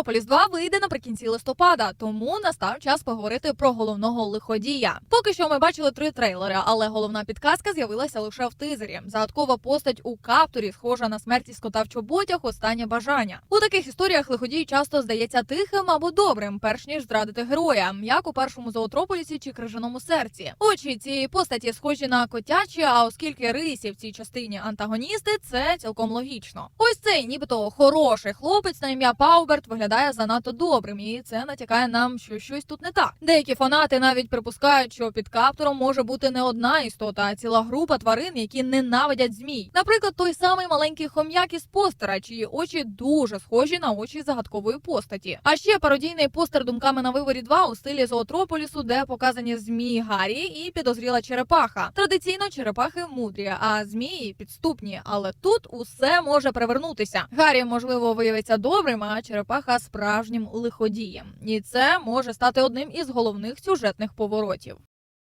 Зоотрополіс 2 вийде наприкінці листопада, тому настав час поговорити про головного лиходія. Поки що ми бачили три трейлери, але головна підказка з'явилася лише в тизері. Загадкова постать у каптурі, схожа на смерті скота в чоботях. Останнє бажання. У таких історіях лиходій часто здається тихим або добрим, перш ніж зрадити героя, як у першому зоотрополісі чи крижаному серці. Очі цієї постаті схожі на котячі, а оскільки рисі в цій частині антагоністи, це цілком логічно. Ось цей, нібито хороший хлопець на ім'я Пауберт виглядає занадто добрим, і це натякає нам, що щось тут не так. Деякі фанати навіть припускають, що під каптуром може бути не одна істота, а ціла група тварин, які ненавидять змій. Наприклад, той самий маленький хом'як із постера, чиї очі дуже схожі на очі загадкової постаті. А ще пародійний постер думками на виворі 2 у стилі зоотрополісу, де показані змії Гаррі і підозріла черепаха. Традиційно черепахи мудрі, а змії підступні. Але тут усе може перевернутися. Гаррі можливо виявиться добрим, а черепаха справжнім лиходієм. І це може стати одним із головних сюжетних поворотів.